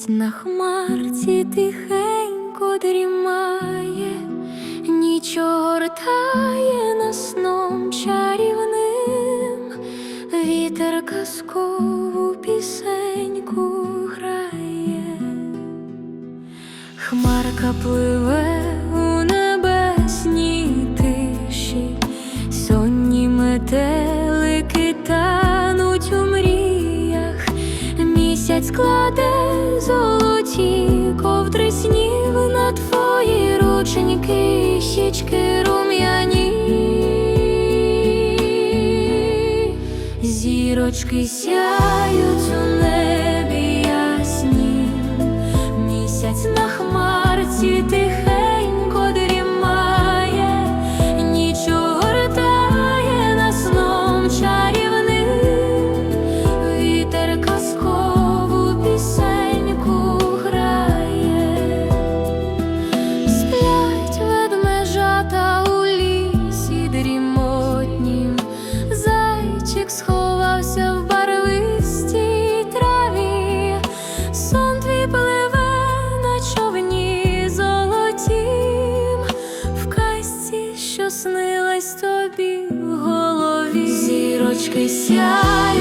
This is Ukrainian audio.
Місяць на хмарці тихенько дрімає, ніч огортає нас сном чарівним, вітер казкову пісеньку грає, хмарка пливе. Місяць кладе золоті ковдри снів на твої рученьки, щічки рум'яні. Зірочки сяють снилась тобі в голові. Зірочки сяють